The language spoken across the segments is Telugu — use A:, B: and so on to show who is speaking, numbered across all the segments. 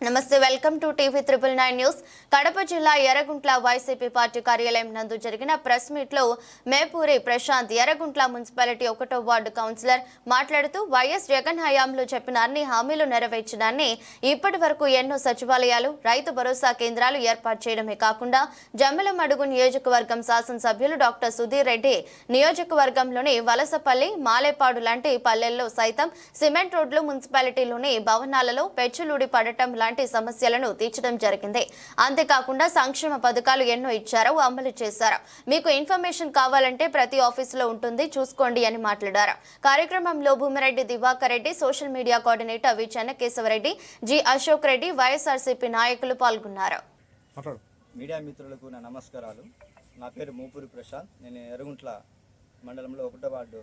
A: నమస్తే welcome to TV triple nine news. Kadapa జిల్లా ఎర్రగుంట్ల వైసీపీ పార్టీ కార్యాలయం నందు జరిగిన ప్రెస్ మీట్లో మేపూరి ప్రశాంత్ ఎర్రగుంట్ల మున్సిపాలిటీ ఒకటో వార్డు కౌన్సిలర్ మాట్లాడుతూ వైఎస్ జగన్ హయాంలో చెప్పిన అన్ని హామీలు నెరవేర్చడాన్ని ఇప్పటి వరకు ఎన్నో సచివాలయాలు రైతు భరోసా కేంద్రాలు ఏర్పాటు చేయడమే కాకుండా జమ్మలమడుగు నియోజకవర్గం శాసనసభ్యులు డాక్టర్ సుధీర్ రెడ్డి నియోజకవర్గంలోని వలసపల్లి మాలేపాడు లాంటి పల్లెల్లో సైతం సిమెంట్ రోడ్లు మున్సిపాలిటీలోని భవనాలలో పెచ్చులూడి పడటం లాంటి సమస్యలను తీర్చడం జరిగింది. అంతేకాకుండా సంక్షేమ పథకాలు ఎన్నో ఇచ్చారు అమలు చేశారు. మీకు ఇన్ఫర్మేషన్ కావాలంటే ప్రతి ఆఫీసులో ఉంటుంది. చూసుకోండి అని మాట్లాడారు. కార్యక్రమంలో Bhumireddy Diwakar Reddy social media coordinator V Chennakesavareddy G Ashok Reddy YSRCP నాయకులు పాల్గొన్నారు.
B: మీడియా మిత్రులకు నా నమస్కారాలు. నా పేరు మూపూరి ప్రశాంత్. నేను ఎర్రగుంట్ల మండలంలో ఒకటో వార్డు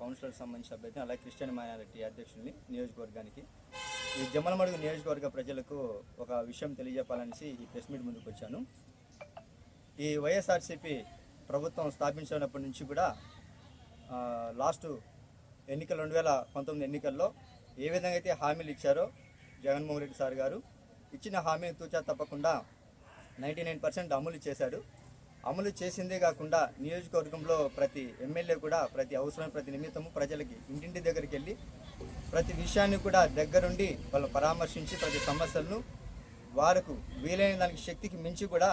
B: కౌన్సిలర్ సంబంధించిన అభ్యర్థి అలాగే క్రిస్టియన్ మైనారిటీ అధ్యక్షుడిని నియోజకవర్గానికి ఈ జమ్మలమడుగు నియోజకవర్గ ప్రజలకు ఒక విషయం తెలియజెప్పాలనేసి ఈ ప్రెస్ మీట్ ముందుకు వచ్చాను. ఈ వైఎస్ఆర్సీపీ ప్రభుత్వం స్థాపించినప్పటి నుంచి కూడా లాస్ట్ ఎన్నికలు రెండు వేల పంతొమ్మిది ఎన్నికల్లో ఏ విధంగా అయితే హామీలు ఇచ్చారో జగన్మోహన్ రెడ్డి సార్ గారు ఇచ్చిన హామీని తూచా తప్పకుండా నైంటీ నైన్ పర్సెంట్ అమలు చేశాడు. అమలు చేసిందే కాకుండా నియోజకవర్గంలో ప్రతి ఎమ్మెల్యే కూడా ప్రతి అవసరం ప్రతి నిమిత్తము ప్రజలకి ఇంటింటి దగ్గరికి వెళ్ళి ప్రతి విషయాన్ని కూడా దగ్గరుండి వాళ్ళు పరామర్శించి ప్రతి సమస్యలను వారికి వీలైన దానికి శక్తికి మించి కూడా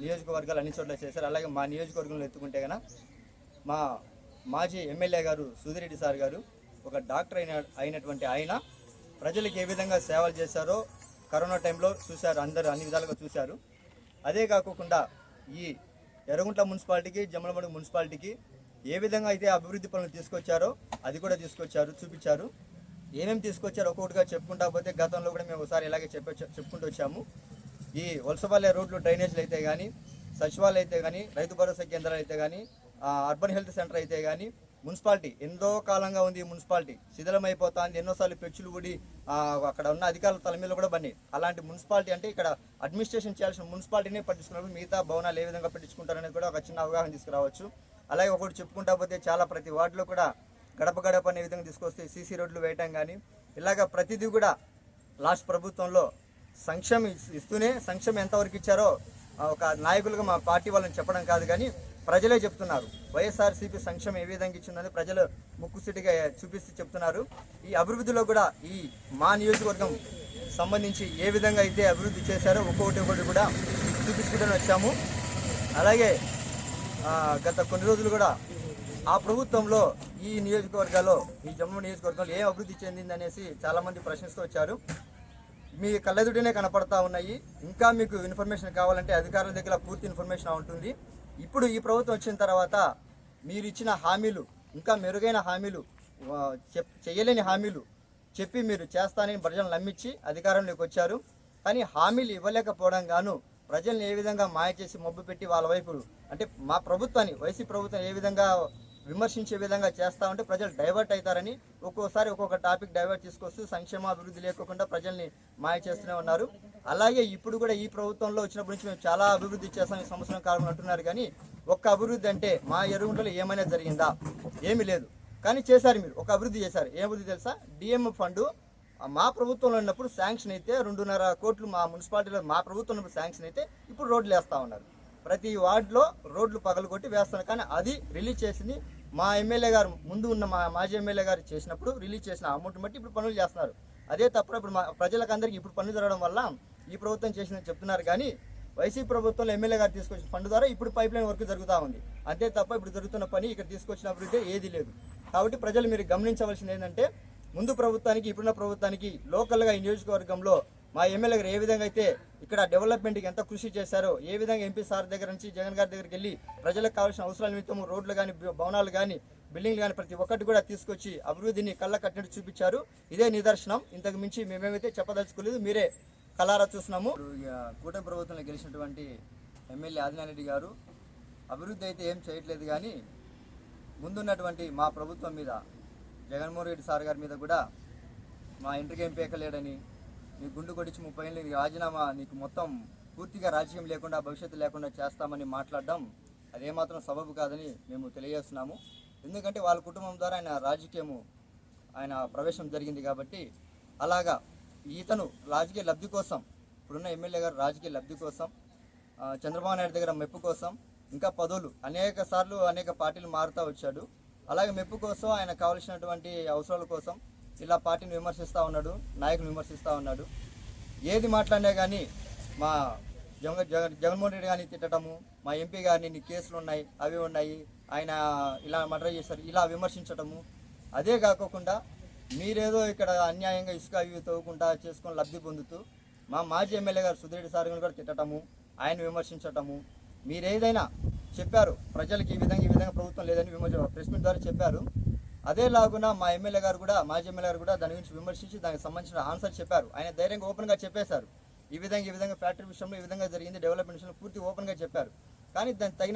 B: నియోజకవర్గాలు అన్ని చోట్ల చేశారు. అలాగే మా నియోజకవర్గంలో ఎత్తుకుంటే కనుక మా మాజీ ఎమ్మెల్యే గారు సుధిరెడ్డి సార్ గారు ఒక డాక్టర్ అయిన అయినటువంటి ఆయన ప్రజలకు ఏ విధంగా సేవలు చేశారో కరోనా టైంలో చూశారు. అందరూ అన్ని విధాలుగా చూశారు. అదే కాకుండా ఈ ఎర్రగుంట్ల మున్సిపాలిటీకి జమ్మలమడుగు మున్సిపాలిటీకి ఏ విధంగా అయితే అభివృద్ధి పనులు తీసుకొచ్చారో అది కూడా తీసుకొచ్చారు చూపించారు. ఏమేమి తీసుకొచ్చారో ఒక్కొక్కటిగా చెప్పుకుంటా పోతే గతంలో కూడా మేము ఒకసారి ఇలాగే చెప్ప చెప్పుకుంటూ వచ్చాము. ఈ వలసపల్లె రోడ్లు డ్రైనేజీలు అయితే కానీ సచివాలయం అయితే కానీ రైతు భరోసా కేంద్రాలు అయితే కానీ అర్బన్ హెల్త్ సెంటర్ అయితే కానీ మున్సిపాలిటీ ఎంతో కాలంగా ఉంది మున్సిపాలిటీ. శిథిలమైపోతుంది. ఎన్నోసార్లు పెచ్చులు కూడి అక్కడ ఉన్న అధికారుల తల మీద కూడా బన్నీ అలాంటి మున్సిపాలిటీ అంటే ఇక్కడ అడ్మినిస్ట్రేషన్ చేయాల్సిన మున్సిపాలిటీనే పట్టించుకున్నప్పుడు మిగతా భవనాలు ఏ విధంగా పట్టించుకుంటారనేది కూడా ఒక చిన్న అవగాహన తీసుకురావచ్చు. అలాగే ఒకటి చెప్పుకుంటా పోతే చాలా ప్రతి వార్డులో కూడా గడప గడప అనే విధంగా తీసుకొస్తే సీసీ రోడ్లు వేయటం కానీ ఇలాగ ప్రతిదీ కూడా లాస్ట్ ప్రభుత్వంలో సంక్షేమం ఇస్తూనే సంక్షేమం ఎంతవరకు ఇచ్చారో ఒక నాయకులుగా మా పార్టీ వాళ్ళని చెప్పడం కాదు కానీ ప్రజలే చెప్తున్నారు. వైఎస్ఆర్సీపీ సంక్షేమం ఏ విధంగా ఇచ్చిందని ప్రజలు ముక్కుసిటిగా చూపిస్తూ చెప్తున్నారు. ఈ అభివృద్ధిలో కూడా ఈ మా నియోజకవర్గం సంబంధించి ఏ విధంగా అయితే అభివృద్ధి చేశారో ఒక్కొక్కటి ఒకటి కూడా చూపించుకుంటూ వచ్చాము. అలాగే గత కొన్ని రోజులు కూడా ఆ ప్రభుత్వంలో ఈ నియోజకవర్గాల్లో ఈ జమ్మూ నియోజకవర్గంలో ఏం అభివృద్ధి చెందింది అనేసి చాలామంది ప్రశ్నిస్తూ వచ్చారు. మీ కళ్ళెదుటనే కనపడతా ఉన్నాయి. ఇంకా మీకు ఇన్ఫర్మేషన్ కావాలంటే అధికారుల దగ్గర పూర్తి ఇన్ఫర్మేషన్ ఉంటుంది. ఇప్పుడు ఈ ప్రభుత్వం వచ్చిన తర్వాత మీరు ఇచ్చిన హామీలు ఇంకా మెరుగైన హామీలు చెప్ చేయలేని హామీలు చెప్పి మీరు చేస్తానని ప్రజలను నమ్మించి అధికారంలోకి వచ్చారు. కానీ హామీలు ఇవ్వలేకపోవడం గాను ప్రజల్ని ఏ విధంగా మాయ చేసి మొబ్బు పెట్టి వాళ్ళ వైపు అంటే మా ప్రభుత్వాన్ని వైసీ ప్రభుత్వం ఏ విధంగా విమర్శించే విధంగా చేస్తూ ఉంటే ప్రజలు డైవర్ట్ అవుతారని ఒక్కోసారి ఒక్కొక్క టాపిక్ డైవర్ట్ తీసుకొస్తూ సంక్షేమ అభివృద్ధి లేకోకుండా ప్రజల్ని మాయ చేస్తూనే ఉన్నారు. అలాగే ఇప్పుడు కూడా ఈ ప్రభుత్వంలో వచ్చినప్పటి నుంచి మేము చాలా అభివృద్ధి చేస్తాం ఈ సంవత్సరం కాలం అంటున్నారు కానీ ఒక్క అభివృద్ధి అంటే మా ఎరువుంటలో ఏమైనా జరిగిందా? ఏమీ లేదు. కానీ చేశారు మీరు. ఒక అభివృద్ధి చేశారు. ఏ అభివృద్ధి తెలుసా? DM fund. మా ప్రభుత్వంలో ఉన్నప్పుడు శాంక్షన్ అయితే రెండున్నర కోట్లు మా మున్సిపాలిటీలో మా ప్రభుత్వం ఉన్నప్పుడు శాంక్షన్ అయితే ఇప్పుడు రోడ్లు వేస్తూ ఉన్నారు. ప్రతి వార్డులో రోడ్లు పగలగొట్టి వేస్తున్నారు. కానీ అది రిలీజ్ చేసింది మా ఎమ్మెల్యే గారు ముందు ఉన్న మా మాజీ ఎమ్మెల్యే గారు చేసినప్పుడు రిలీజ్ చేసిన అమౌంట్ బట్టి ఇప్పుడు పనులు చేస్తున్నారు. అదే తప్పుడు ఇప్పుడు మా ప్రజలకు అందరికీ ఇప్పుడు పనులు జరగడం వల్ల ఈ ప్రభుత్వం చేసిందని చెప్తున్నారు. కానీ వైసీపీ ప్రభుత్వంలో ఎమ్మెల్యే గారు తీసుకొచ్చిన ఫండ్ ద్వారా ఇప్పుడు పైప్ లైన్ వర్క్ జరుగుతూ ఉంది. అంతే తప్ప ఇప్పుడు జరుగుతున్న పని ఇక్కడ తీసుకొచ్చిన అభివృద్ధి ఏది లేదు. కాబట్టి ప్రజలు మీరు గమనించవలసింది ఏంటంటే ముందు ప్రభుత్వానికి ఇప్పుడున్న ప్రభుత్వానికి లోకల్గా ఈ నియోజకవర్గంలో మా ఎమ్మెల్యే గారు ఏ విధంగా అయితే ఇక్కడ డెవలప్మెంట్కి ఎంత కృషి చేశారో ఏ విధంగా ఎంపీ సార్ దగ్గర నుంచి జగన్ గారి దగ్గరికి వెళ్ళి ప్రజలకు కావాల్సిన అవసరాల నిమిత్తం రోడ్లు కానీ భవనాలు కానీ బిల్డింగ్లు కానీ ప్రతి ఒక్కటి కూడా తీసుకొచ్చి అభివృద్ధిని కళ్ళ కట్టినట్టు చూపించారు. ఇదే నిదర్శనం. ఇంతకు మించి మేమేమైతే చెప్పదలుచుకోలేదు మీరే కలారా చూస్తున్నాము. కూటమి ప్రభుత్వంలో గెలిచినటువంటి ఎమ్మెల్యే ఆదినారెడ్డి గారు అభివృద్ధి అయితే ఏం చేయట్లేదు కానీ ముందున్నటువంటి మా ప్రభుత్వం మీద జగన్మోహన్ రెడ్డి సార్ గారి మీద కూడా మా ఇంటికి ఏం పేకలేడని నీ గుండు కొడిచి ముప్పై ఏళ్ళు నీ రాజీనామా నీకు మొత్తం పూర్తిగా రాజకీయం లేకుండా భవిష్యత్తు లేకుండా చేస్తామని మాట్లాడడం అదేమాత్రం సబబు కాదని మేము తెలియజేస్తున్నాము. ఎందుకంటే వాళ్ళ కుటుంబం ద్వారా ఆయన రాజకీయము ఆయన ప్రవేశం జరిగింది కాబట్టి అలాగా ఈతను రాజకీయ లబ్ధి కోసం ఇప్పుడున్న ఎమ్మెల్యే గారు రాజకీయ లబ్ధి కోసం చంద్రబాబు నాయుడు దగ్గర మెప్పు కోసం ఇంకా పదవులు అనేక సార్లు అనేక పార్టీలు మారుతూ వచ్చాడు. అలాగే మెప్పు కోసం ఆయన కావలసినటువంటి అవసరాల కోసం ఇలా పార్టీని విమర్శిస్తూ ఉన్నాడు నాయకుని విమర్శిస్తూ ఉన్నాడు. ఏది మాట్లాడినా కానీ మా జగన్ జగన్ జగన్మోహన్ రెడ్డి గారిని తిట్టడము మా ఎంపీ గారిని నీ కేసులు ఉన్నాయి అవి ఉన్నాయి ఆయన ఇలా మర్డర్ చేశారు ఇలా విమర్శించటము అదే కాకోకుండా మీరేదో ఇక్కడ అన్యాయంగా ఇసుక అవి తవ్వకుండా చేసుకొని లబ్ధి పొందుతూ మా మాజీ ఎమ్మెల్యే గారు సుధీరెడ్డి సార్ కూడా తిట్టడము ఆయన విమర్శించటము మీరేదైనా చెప్పారు ప్రజలకు ఈ విధంగా ఈ విధంగా ప్రభుత్వం లేదని విమర్శ ప్రెస్ మీట్ ద్వారా చెప్పారు. అదే లాగునా మా ఎమ్మెల్యే గారు కూడా మాజీ ఎమ్మెల్యే గారు కూడా దాని గురించి విమర్శించి దానికి సంబంధించిన ఆన్సర్ చెప్పారు. ఆయన ధైర్యంగా ఓపెన్గా చెప్పేశారు. ఈ విధంగా ఈ విధంగా ఫ్యాక్టరీ విషయంలో ఈ విధంగా జరిగింది డెవలప్మెంట్ విషయంలో పూర్తి ఓపెన్గా చెప్పారు. కానీ దానికి తగిన